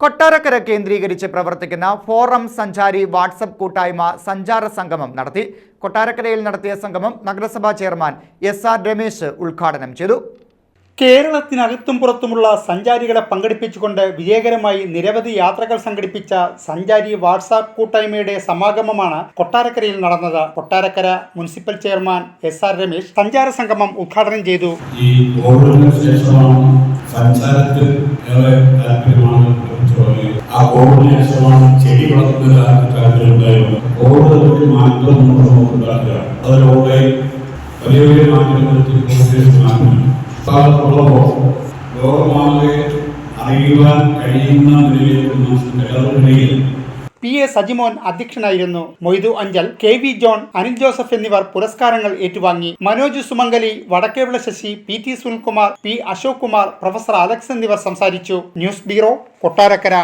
കൊട്ടാരക്കര കേന്ദ്രീകരിച്ച് പ്രവർത്തിക്കുന്ന ഫോറം സഞ്ചാരി വാട്സപ്പ് കൂട്ടായ്മ സഞ്ചാര സംഗമം നടത്തി. കൊട്ടാരക്കരയിൽ നടത്തിയ സംഗമം നഗരസഭാ ചെയർമാൻ എസ് ആർ രമേശ് ഉദ്ഘാടനം ചെയ്തു. കേരളത്തിനകത്തും പുറത്തുമുള്ള സഞ്ചാരികളെ പങ്കെടുപ്പിച്ചുകൊണ്ട് വിജയകരമായി നിരവധി യാത്രകൾ സംഘടിപ്പിച്ച സഞ്ചാരി വാട്സാപ്പ് കൂട്ടായ്മയുടെ സമാഗമമാണ് കൊട്ടാരക്കരയിൽ നടന്നത്. Kottarakkara municipal chairman S R Ramesh സഞ്ചാര സംഗമം ഉദ്ഘാടനം ചെയ്തു. ഈ സഞ്ചാരത്തിൽ ഏറെ താല്പര്യമാണ്. കോവിഡിന് ചെടി വളർത്തുന്ന മാറ്റം അറിയുവാൻ കഴിയുന്ന പി എ സജിമോൻ അധ്യക്ഷനായിരുന്നു Moidu Anchal. K V John Anil Joseph എന്നിവർ പുരസ്കാരങ്ങൾ ഏറ്റുവാങ്ങി. Manoj Sumangali Vadakkevila Sasi P T Sunilkumar P Ashok Kumar professor Alex എന്നിവർ സംസാരിച്ചു. News bureau Kottarakkara.